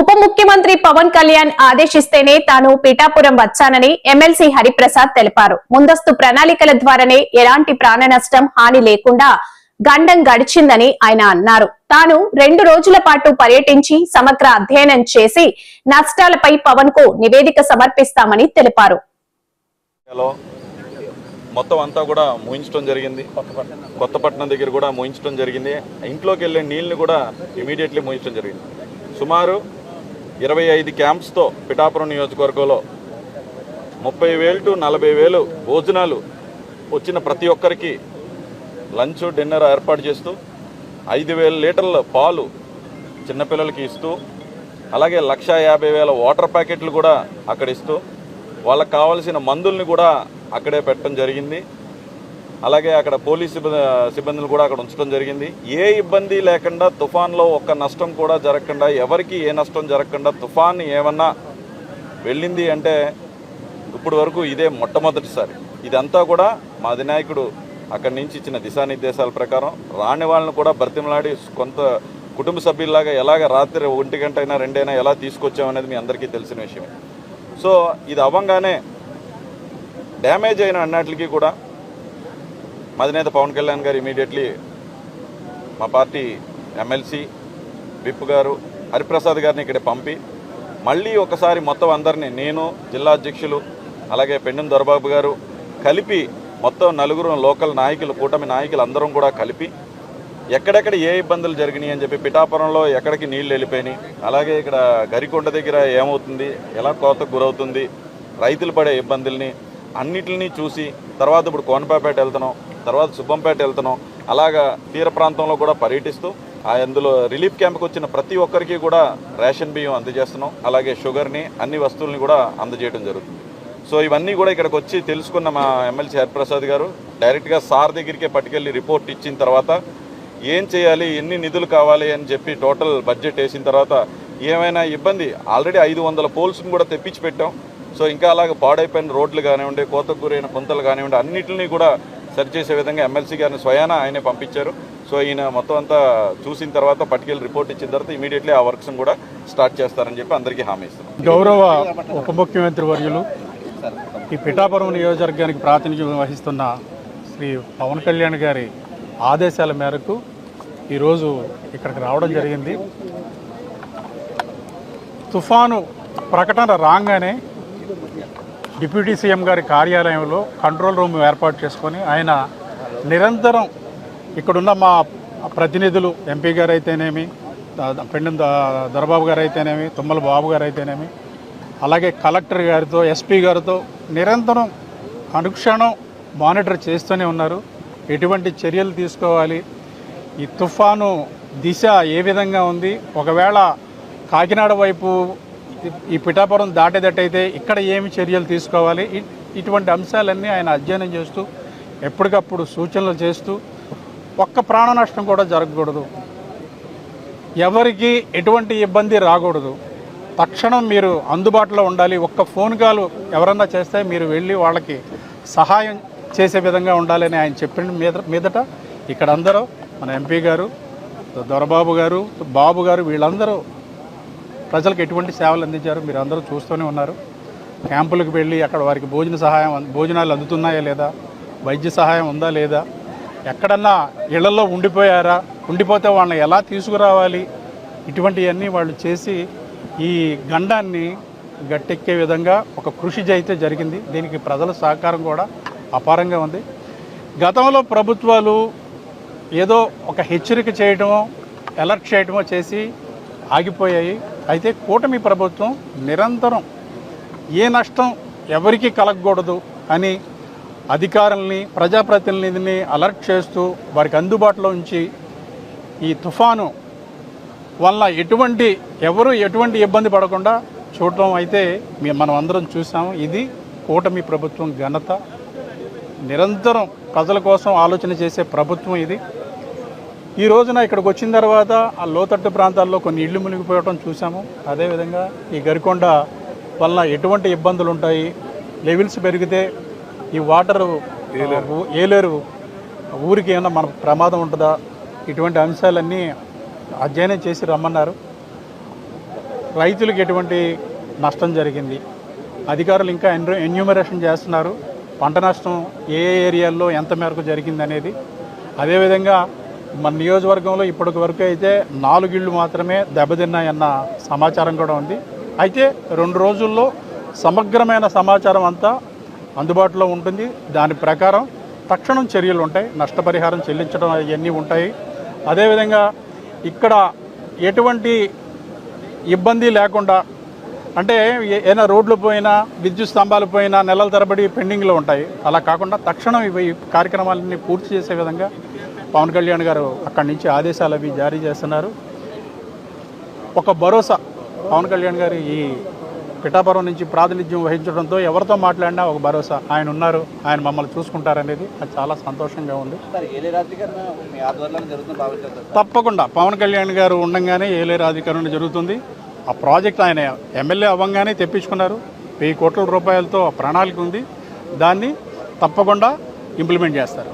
ఉప ముఖ్యమంత్రి పవన్ కళ్యాణ్ ఆదేశిస్తేనే తాను పీఠాపురం వచ్చానని ఎమ్మెల్సీ హరిప్రసాద్ తెలిపారు. ముందస్తు ప్రణాళికల ద్వారానే ఎలాంటి ప్రాణ నష్టం హాని లేకుండా గండం గడిచిందని ఆయన అన్నారు. తాను రెండు రోజుల పాటు పర్యటించి సమగ్ర అధ్యయనం చేసి నష్టాలపై పవన్కు నివేదిక సమర్పిస్తామని తెలిపారు. మొత్తం అంతా కూడా మూయించడం జరిగింది. కొత్తపట్నం దగ్గర కూడా మూయించడం జరిగింది. ఇంట్లోకి వెళ్ళే నీళ్ళని కూడా ఇమీడియట్లీ మూయించడం జరిగింది. సుమారు ఇరవై ఐదు క్యాంప్స్తో పిఠాపురం నియోజకవర్గంలో ముప్పై వేలు టు నలభై వేలు భోజనాలు వచ్చిన ప్రతి ఒక్కరికి లంచ్ డిన్నర్ ఏర్పాటు చేస్తూ ఐదు వేల లీటర్ల పాలు చిన్నపిల్లలకి ఇస్తూ అలాగే లక్ష యాభై వేల వాటర్ ప్యాకెట్లు కూడా అక్కడ ఇస్తూ వాళ్ళకి కావాల్సిన మందుల్ని కూడా అక్కడే పెట్టడం జరిగింది. అలాగే అక్కడ పోలీస్ సిబ్బంది సిబ్బందులు కూడా అక్కడ ఉంచడం జరిగింది. ఏ ఇబ్బంది లేకుండా తుఫాన్లో ఒక్క నష్టం కూడా జరగకుండా ఎవరికి ఏ నష్టం జరగకుండా తుఫాన్ ఏమన్నా వెళ్ళింది అంటే ఇప్పుడు వరకు ఇదే మొట్టమొదటిసారి. ఇదంతా కూడా మా అధినాయకుడు అక్కడి నుంచి ఇచ్చిన దిశానిర్దేశాల ప్రకారం రాని వాళ్ళని కూడా బ్రతిమలాడి కొంత కుటుంబ సభ్యుల్లాగా ఎలాగ రాత్రి ఒంటి గంట అయినా రెండైనా ఎలా తీసుకొచ్చామనేది మీ అందరికీ తెలిసిన విషయమే. సో ఇది అవ్వంగానే డ్యామేజ్ అయిన అన్నిటికీ కూడా అధినేత పవన్ కళ్యాణ్ గారు ఇమీడియట్లీ మా పార్టీ ఎమ్మెల్సీ విప్ గారు హరిప్రసాద్ గారిని ఇక్కడ పంపి మళ్ళీ ఒకసారి మొత్తం అందరినీ నేను జిల్లా అధ్యక్షులు అలాగే పెండెం దొరబాబు గారు కలిపి మొత్తం నలుగురు లోకల్ నాయకులు కూటమి నాయకులు అందరం కూడా కలిపి ఎక్కడెక్కడ ఏ ఇబ్బందులు జరిగినాయి అని చెప్పి పిఠాపురంలో ఎక్కడికి నీళ్ళు వెళ్ళిపోయినాయి అలాగే ఇక్కడ గరికొండ దగ్గర ఏమవుతుంది ఎలా కోతకు గురవుతుంది రైతులు పడే ఇబ్బందుల్ని అన్నిటిని చూసి తర్వాత ఇప్పుడు కోనపాపేట వెళ్తున్నాం తర్వాత సుబ్బంపేట వెళ్తున్నాం అలాగా తీర ప్రాంతంలో కూడా పర్యటిస్తూ ఆ అందులో రిలీఫ్ క్యాంప్కి వచ్చిన ప్రతి ఒక్కరికి కూడా రేషన్ బియ్యం అందజేస్తున్నాం అలాగే షుగర్ని అన్ని వస్తువుల్ని కూడా అందజేయడం జరుగుతుంది. సో ఇవన్నీ కూడా ఇక్కడికి వచ్చి తెలుసుకున్న మా ఎమ్మెల్సీ హరిప్రసాద్ గారు డైరెక్ట్గా సార్ దగ్గరికే పట్టుకెళ్ళి రిపోర్ట్ ఇచ్చిన తర్వాత ఏం చేయాలి ఎన్ని నిధులు కావాలి అని చెప్పి టోటల్ బడ్జెట్ వేసిన తర్వాత ఏమైనా ఇబ్బంది ఆల్రెడీ ఐదు వందల పోల్స్ని కూడా తెప్పించి పెట్టాం. సో ఇంకా అలాగే పాడైపోయిన రోడ్లు కానివ్వండి కోతకు గురైన పుంతలు కానివ్వండి అన్నింటిని కూడా సరిచేసే విధంగా ఎమ్మెల్సీ గారిని స్వయాన ఆయనే పంపించారు. సో ఈయన మొత్తం అంతా చూసిన తర్వాత పట్టుకెళ్ళి రిపోర్ట్ ఇచ్చిన తర్వాత ఇమీడియట్లీ ఆ వర్క్స్ కూడా స్టార్ట్ చేస్తారని చెప్పి అందరికీ హామీ ఇస్తున్నాం. గౌరవ ఉప ముఖ్యమంత్రి వర్యులు ఈ పిఠాపురం నియోజకవర్గానికి ప్రాతినిధ్యం వహిస్తున్న శ్రీ పవన్ కళ్యాణ్ గారి ఆదేశాల మేరకు ఈరోజు ఇక్కడికి రావడం జరిగింది. తుఫాను ప్రకటన రాగానే డిప్యూటీ సీఎం గారి కార్యాలయంలో కంట్రోల్ రూమ్ ఏర్పాటు చేసుకొని ఆయన నిరంతరం ఇక్కడున్న మా ప్రతినిధులు ఎంపీ గారు అయితేనేమి పెండం దొరబాబు గారు అయితేనేమి తుమ్మల బాబు గారు అయితేనేమి అలాగే కలెక్టర్ గారితో ఎస్పీ గారితో నిరంతరం అనుక్షణం మానిటర్ చేస్తూనే ఉన్నారు. ఎటువంటి చర్యలు తీసుకోవాలి? ఈ తుఫాను దిశ ఏ విధంగా ఉంది? ఒకవేళ కాకినాడ వైపు ఈ- పిఠాపురం దాటేటట్టయితే ఇక్కడ ఏమి చర్యలు తీసుకోవాలి? ఇటువంటి అంశాలన్నీ ఆయన అధ్యయనం చేస్తూ ఎప్పటికప్పుడు సూచనలు చేస్తూ ఒక్క ప్రాణ నష్టం కూడా జరగకూడదు. ఎవరికి ఎటువంటి ఇబ్బంది రాకూడదు. తక్షణం మీరు అందుబాటులో ఉండాలి. ఒక్క ఫోన్ కాల్ ఎవరన్నా చేస్తే మీరు వెళ్ళి వాళ్ళకి సహాయం చేసే విధంగా ఉండాలని ఆయన చెప్పిన మీద మీదట ఇక్కడ అందరూ మన ఎంపీ గారు దొరబాబు గారు బాబు గారు వీళ్ళందరూ ప్రజలకు ఎటువంటి సేవలు అందించారు? మీరు అందరూ చూస్తూనే ఉన్నారు. క్యాంపులకు వెళ్ళి అక్కడ వారికి భోజన సహాయం భోజనాలు అందుతున్నాయా లేదా? వైద్య సహాయం ఉందా లేదా? ఎక్కడన్నా ఇళ్ళలో ఉండిపోయారా? ఉండిపోతే వాళ్ళని ఎలా తీసుకురావాలి? ఇటువంటివన్నీ వాళ్ళు చేసి ఈ గండాన్ని గట్టెక్కే విధంగా ఒక కృషి అయితే జరిగింది. దీనికి ప్రజల సహకారం కూడా అపారంగా ఉంది. గతంలో ప్రభుత్వాలు ఏదో ఒక హెచ్చరిక చేయడమో అలర్ట్ చేయడమో చేసి ఆగిపోయాయి. అయితే కూటమి ప్రభుత్వం నిరంతరం ఏ నష్టం ఎవరికి కలగకూడదు అని అధికారుల్ని ప్రజాప్రతినిధిని అలర్ట్ చేస్తూ వారికి అందుబాటులో ఉంచి ఈ తుఫాను వల్ల ఎటువంటి ఎవరు ఎటువంటి ఇబ్బంది పడకుండా చూడటం అయితే మీ- మనం అందరం చూసాము ఇది కూటమి ప్రభుత్వం ఘనత. నిరంతరం ప్రజల కోసం ఆలోచన చేసే ప్రభుత్వం ఇది. ఈ రోజున ఇక్కడికి వచ్చిన తర్వాత ఆ లోతట్టు ప్రాంతాల్లో కొన్ని ఇళ్ళు మునిగిపోవడం చూసాము అదేవిధంగా ఈ గరికొండ వల్ల ఎటువంటి ఇబ్బందులు ఉంటాయి? లెవెల్స్ పెరిగితే ఈ వాటర్ ఏలేరు. ఊరికి ఏమైనా మన ప్రమాదం ఉంటుందా? ఇటువంటి అంశాలన్నీ అధ్యయనం చేసి రమ్మన్నారు. రైతులకు ఎటువంటి నష్టం జరిగింది? అధికారులు ఇంకా ఎన్రో ఎన్యూమరేషన్ చేస్తున్నారు. పంట నష్టం ఏ ఏ ఏరియాల్లో ఎంత మేరకు జరిగింది అనేది అదేవిధంగా మన నియోజకవర్గంలో ఇప్పటి వరకు అయితే నాలుగిళ్ళు మాత్రమే దెబ్బతిన్నాయన్న సమాచారం కూడా ఉంది. అయితే రెండు రోజుల్లో సమగ్రమైన సమాచారం అంతా అందుబాటులో ఉంటుంది. దాని ప్రకారం తక్షణం చర్యలు ఉంటాయి. నష్టపరిహారం చెల్లించడం అవన్నీ ఉంటాయి. అదేవిధంగా ఇక్కడ ఎటువంటి ఇబ్బంది లేకుండా అంటే ఏదైనా రోడ్లు పోయినా విద్యుత్ స్తంభాలు పోయినా నెలల తరబడి పెండింగ్లో ఉంటాయి. అలా కాకుండా తక్షణం ఇవి ఈ కార్యక్రమాలన్నీ పూర్తి చేసే విధంగా పవన్ కళ్యాణ్ గారు అక్కడి నుంచి ఆదేశాలు అవి జారీ చేస్తున్నారు. ఒక భరోసా పవన్ కళ్యాణ్ గారు ఈ పిఠాపురం నుంచి ప్రాతినిధ్యం వహించడంతో ఎవరితో మాట్లాడినా ఒక భరోసా. ఆయన ఉన్నారు ఆయన మమ్మల్ని చూసుకుంటారనేది అది చాలా సంతోషంగా ఉంది. ఏలే రాజకీకరణ తప్పకుండా పవన్ కళ్యాణ్ గారు ఉండగానే ఏలేరు అధికారులు జరుగుతుంది. ఆ ప్రాజెక్ట్ ఆయన ఎమ్మెల్యే అవ్వంగానే తెప్పించుకున్నారు. వెయ్యి కోట్ల రూపాయలతో ప్రణాళిక ఉంది. దాన్ని తప్పకుండా ఇంప్లిమెంట్ చేస్తారు.